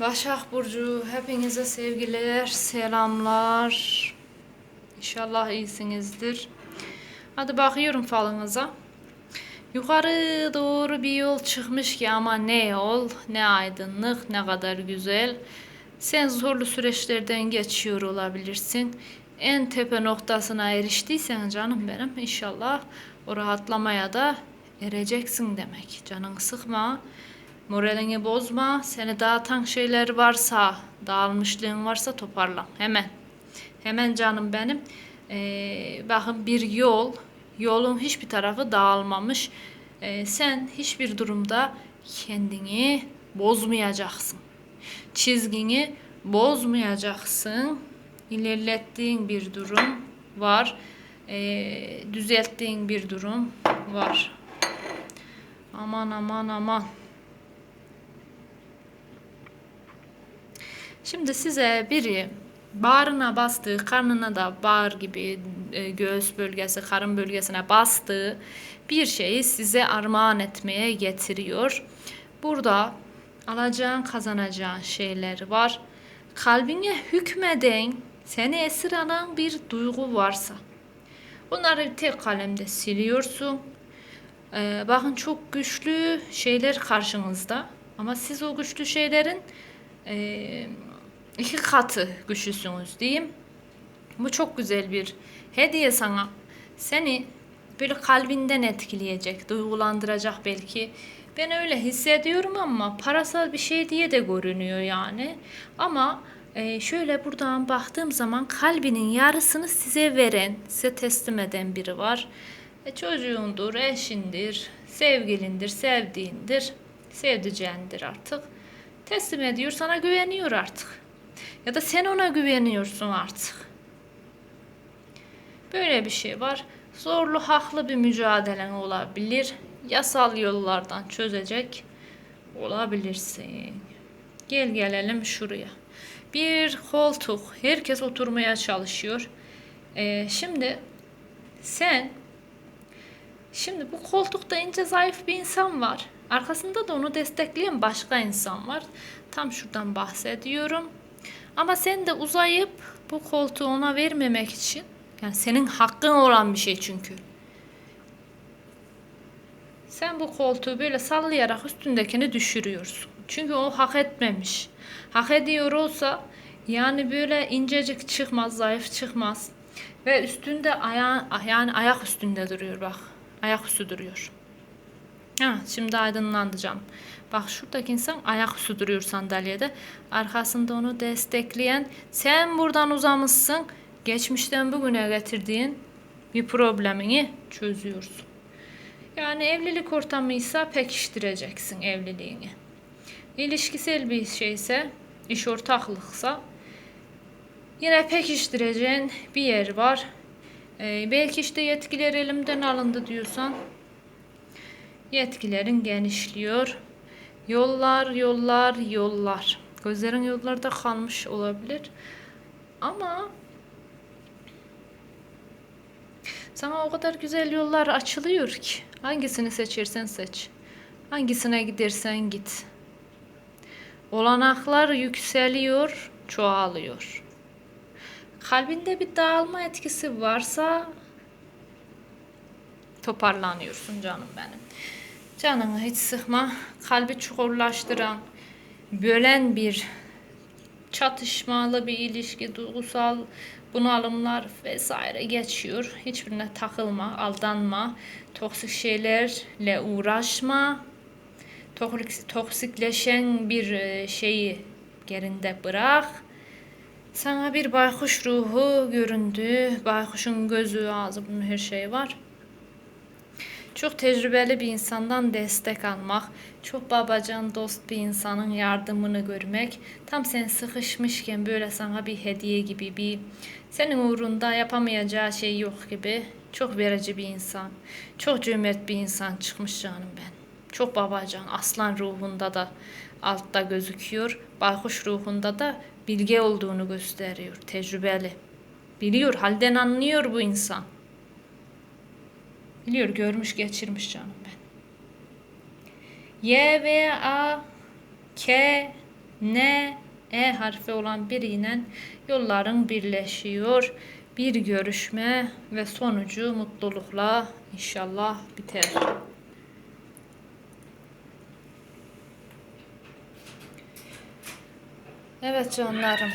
Başak Burcu hepinize sevgiler, selamlar. İnşallah iyisinizdir. Hadi bakıyorum falınıza. Yukarı doğru bir yol çıkmış ki ama ne yol, ne aydınlık, ne kadar güzel. Sen zorlu süreçlerden geçiyor olabilirsin. En tepe noktasına eriştiysen canım benim inşallah o rahatlamaya da ereceksin demek. Canını sıkma. Moralini bozma. Seni dağıtan şeyler varsa, dağılmışlığın varsa toparla. Hemen. Hemen canım benim. Ee, bakın bir yol. Yolun hiçbir tarafı dağılmamış. Ee, sen hiçbir durumda kendini bozmayacaksın. Çizgini bozmayacaksın. İlerlettiğin bir durum var. Ee, düzelttiğin bir durum var. Aman aman aman. Şimdi size biri bağrına bastığı, karnına da bağır gibi e, göğüs bölgesi, karın bölgesine bastığı bir şeyi size armağan etmeye getiriyor. Burada alacağın, kazanacağın şeyler var. Kalbine hükmeden, seni esir alan bir duygu varsa bunları tek kalemde siliyorsun. Ee, bakın çok güçlü şeyler karşınızda ama siz o güçlü şeylerin e, iki katı güçlüsünüz diyeyim. Bu çok güzel bir hediye sana. Seni böyle kalbinden etkileyecek, duygulandıracak belki. Ben öyle hissediyorum ama parasal bir şey diye de görünüyor yani. Ama e, şöyle buradan baktığım zaman kalbinin yarısını size veren, size teslim eden biri var. E, çocuğundur, eşindir, sevgilindir, sevdiğindir, sevdiceğindir artık. Teslim ediyor, sana güveniyor artık. Ya da sen ona güveniyorsun artık. Böyle bir şey var. Zorlu, haklı bir mücadelen olabilir. Yasal yollardan çözecek olabilirsin. Gel gelelim şuraya. Bir koltuk. Herkes oturmaya çalışıyor. Ee, şimdi sen Şimdi bu koltukta ince zayıf bir insan var. Arkasında da onu destekleyen başka insan var. Tam şuradan bahsediyorum. Ama sen de uzayıp bu koltuğu ona vermemek için yani senin hakkın olan bir şey çünkü. Sen bu koltuğu böyle sallayarak üstündekini düşürüyorsun. Çünkü o hak etmemiş. Hak ediyor olsa yani böyle incecik çıkmaz, zayıf çıkmaz. Ve üstünde aya yani ayak üstünde duruyor bak. Ayaküstü duruyor. Ha, şimdi aydınlandı canım. Bak şuradaki insan ayaküstü duruyor sandalyede. Arkasında onu destekleyen sen buradan uzamışsın. Geçmişten bugüne getirdiğin bir problemini çözüyorsun. Yani evlilik ortamıysa pekiştireceksin evliliğini. İlişkisel bir şeyse, iş ortaklıksa yine pekiştireceğin bir yer var. Ee, belki işte yetkiler elimden alındı diyorsan yetkilerin genişliyor. Yollar, yollar, yollar. Gözlerin yollarda kalmış olabilir. Ama sana o kadar güzel yollar açılıyor ki. Hangisini seçersen seç. Hangisine gidersen git. Olanaklar yükseliyor, çoğalıyor kalbinde bir dağılma etkisi varsa toparlanıyorsun canım benim. Canını hiç sıkma. Kalbi çukurlaştıran, bölen bir çatışmalı bir ilişki, duygusal bunalımlar vesaire geçiyor. Hiçbirine takılma, aldanma, toksik şeylerle uğraşma. Toksikleşen bir e, şeyi gerinde bırak sana bir baykuş ruhu göründü. Baykuşun gözü, ağzı bunun her şeyi var. Çok tecrübeli bir insandan destek almak, çok babacan dost bir insanın yardımını görmek, tam sen sıkışmışken böyle sana bir hediye gibi bir senin uğrunda yapamayacağı şey yok gibi çok verici bir insan, çok cömert bir insan çıkmış canım ben. Çok babacan, aslan ruhunda da altta gözüküyor, baykuş ruhunda da bilge olduğunu gösteriyor, tecrübeli. Biliyor, halden anlıyor bu insan. Biliyor, görmüş, geçirmiş canım ben. Y, V, A, K, N, E harfi olan biriyle yolların birleşiyor. Bir görüşme ve sonucu mutlulukla inşallah biter. Evet canlarım.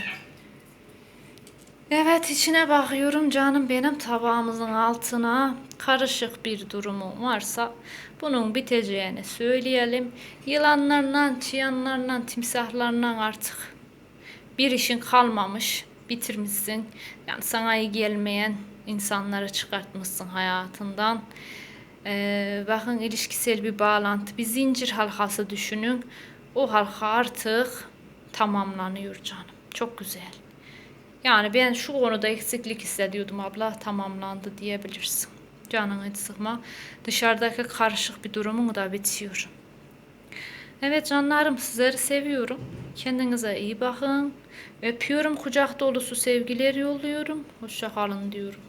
Evet içine bakıyorum canım benim tabağımızın altına karışık bir durumu varsa bunun biteceğini söyleyelim. Yılanlarla, çıyanlarla, timsahlarla artık bir işin kalmamış, bitirmişsin. Yani sana iyi gelmeyen insanları çıkartmışsın hayatından. Ee, bakın ilişkisel bir bağlantı, bir zincir halkası düşünün. O halka artık tamamlanıyor canım. Çok güzel. Yani ben şu konuda eksiklik hissediyordum abla tamamlandı diyebilirsin. Canını hiç sıkma. Dışarıdaki karışık bir durumun da bitiyor. Evet canlarım sizleri seviyorum. Kendinize iyi bakın. Öpüyorum kucak dolusu sevgiler yolluyorum. Hoşça kalın diyorum.